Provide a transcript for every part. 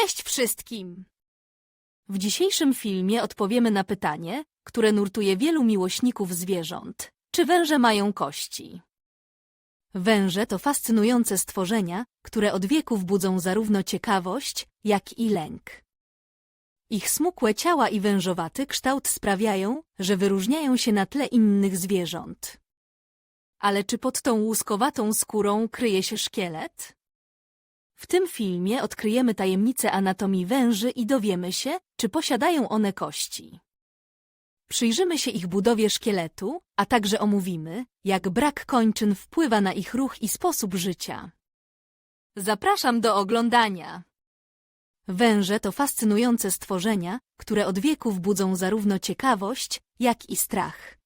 Cześć wszystkim! W dzisiejszym filmie odpowiemy na pytanie, które nurtuje wielu miłośników zwierząt. Czy węże mają kości? Węże to fascynujące stworzenia, które od wieków budzą zarówno ciekawość, jak i lęk. Ich smukłe ciała i wężowaty kształt sprawiają, że wyróżniają się na tle innych zwierząt. Ale czy pod tą łuskowatą skórą kryje się szkielet? W tym filmie odkryjemy tajemnicę anatomii węży i dowiemy się, czy posiadają one kości. Przyjrzymy się ich budowie szkieletu, a także omówimy, jak brak kończyn wpływa na ich ruch i sposób życia. Zapraszam do oglądania. Węże to fascynujące stworzenia, które od wieków budzą zarówno ciekawość, jak i strach.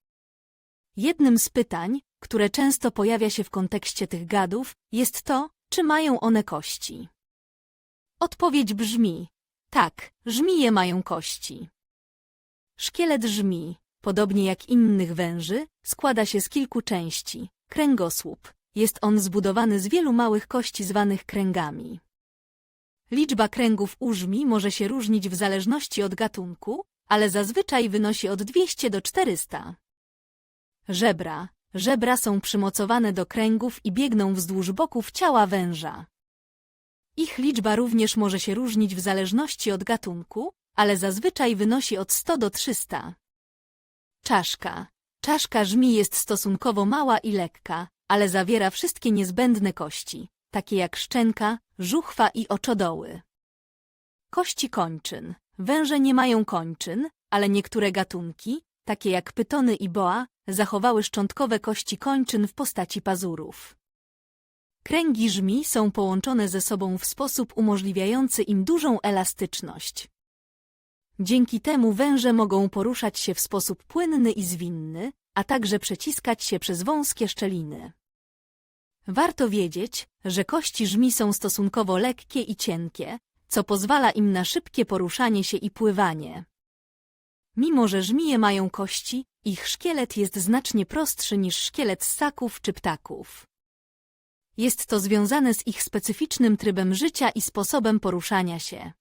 Jednym z pytań, które często pojawia się w kontekście tych gadów, jest to, czy mają one kości. Odpowiedź brzmi, tak, żmije mają kości. Szkielet żmi, podobnie jak innych węży, składa się z kilku części. Kręgosłup. Jest on zbudowany z wielu małych kości zwanych kręgami. Liczba kręgów u żmi może się różnić w zależności od gatunku, ale zazwyczaj wynosi od 200 do 400. Żebra. Żebra są przymocowane do kręgów i biegną wzdłuż boków ciała węża. Ich liczba również może się różnić w zależności od gatunku, ale zazwyczaj wynosi od 100 do 300. Czaszka. Czaszka żmi jest stosunkowo mała i lekka, ale zawiera wszystkie niezbędne kości, takie jak szczęka, żuchwa i oczodoły. Kości kończyn. Węże nie mają kończyn, ale niektóre gatunki, takie jak pytony i boa, zachowały szczątkowe kości kończyn w postaci pazurów. Kręgi żmi są połączone ze sobą w sposób umożliwiający im dużą elastyczność. Dzięki temu węże mogą poruszać się w sposób płynny i zwinny, a także przeciskać się przez wąskie szczeliny. Warto wiedzieć, że kości żmi są stosunkowo lekkie i cienkie, co pozwala im na szybkie poruszanie się i pływanie. Mimo, że żmije mają kości, ich szkielet jest znacznie prostszy niż szkielet ssaków czy ptaków. Jest to związane z ich specyficznym trybem życia i sposobem poruszania się.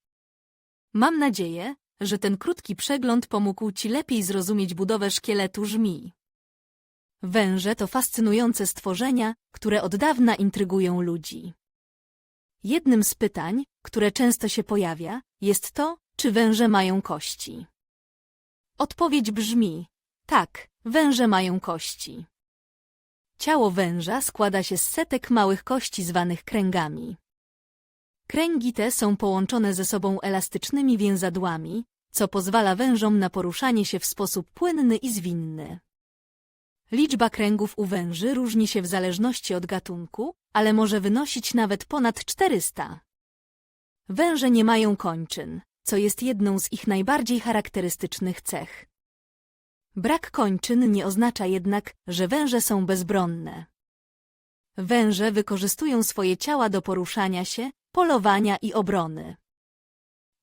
Mam nadzieję, że ten krótki przegląd pomógł Ci lepiej zrozumieć budowę szkieletu żmij. Węże to fascynujące stworzenia, które od dawna intrygują ludzi. Jednym z pytań, które często się pojawia, jest to, czy węże mają kości. Odpowiedź brzmi, tak, węże mają kości. Ciało węża składa się z setek małych kości zwanych kręgami. Kręgi te są połączone ze sobą elastycznymi więzadłami, co pozwala wężom na poruszanie się w sposób płynny i zwinny. Liczba kręgów u węży różni się w zależności od gatunku, ale może wynosić nawet ponad 400. Węże nie mają kończyn, co jest jedną z ich najbardziej charakterystycznych cech. Brak kończyn nie oznacza jednak, że węże są bezbronne. Węże wykorzystują swoje ciała do poruszania się, polowania i obrony.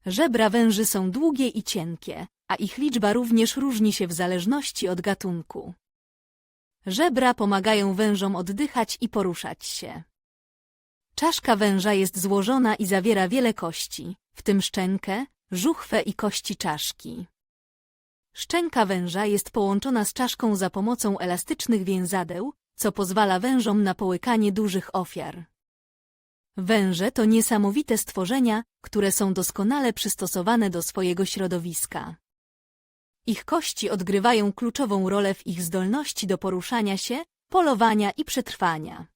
Żebra węży są długie i cienkie, a ich liczba również różni się w zależności od gatunku. Żebra pomagają wężom oddychać i poruszać się. Czaszka węża jest złożona i zawiera wiele kości, w tym szczękę, żuchwę i kości czaszki. Szczęka węża jest połączona z czaszką za pomocą elastycznych więzadeł, co pozwala wężom na połykanie dużych ofiar. Węże to niesamowite stworzenia, które są doskonale przystosowane do swojego środowiska. Ich kości odgrywają kluczową rolę w ich zdolności do poruszania się, polowania i przetrwania.